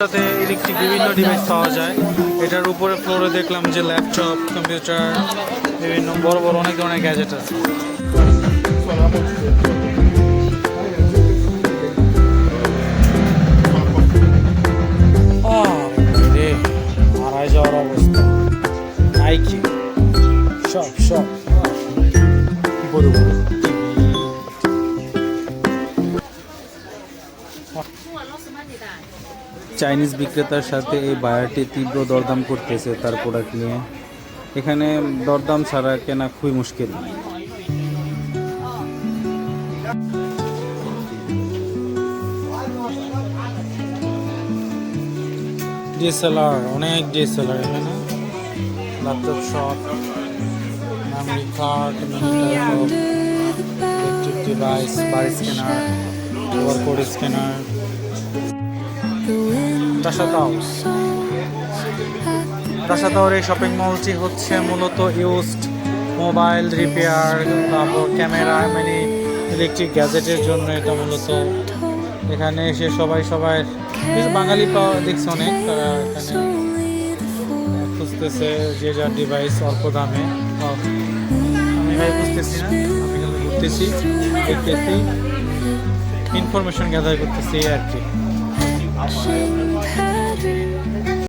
সাথে ইলেকট্রিক বিভিন্ন ডিভাইস পাওয়া যায়। এটার উপরে ফ্লোরে দেখলাম যে ল্যাপটপ কম্পিউটার বিভিন্ন বড় বড় অনেক ধরনের গ্যাজেট আছে। আহ, রে, মারাই যাওয়ার অবস্থা। নাইকি চাইনিজ বিক্রেতার সাথে এই বায়ারটি তীব্র দরদাম করতেছে তার প্রোডাক্ট নিয়ে। এখানে দরদাম ছাড়া কেনা খুবই মুশকিল। ডিএসএলআর অনেক ডিএসএলআর এখানে। Laptop shop memory card electric device bar scanner over code scanner তাসাতাওয়ার এই শপিং মলটি হচ্ছে মূলত ইউজড মোবাইল রিপেয়ার তারপর ক্যামেরা মানে ইলেকট্রিক গ্যাজেটের জন্য এটা মূলত। এখানে এসে সবাই সবাই বাঙালি পাওয়া দেখছে অনেক, তারা এখানে খুঁজতেছে যে যার ডিভাইস অল্প দামে। আমি ভাই বুঝতেছি না, আমি এখানে ঘুরতেছি, দেখতেছি ইনফরমেশন গ্যাদার করতেছি আর কি।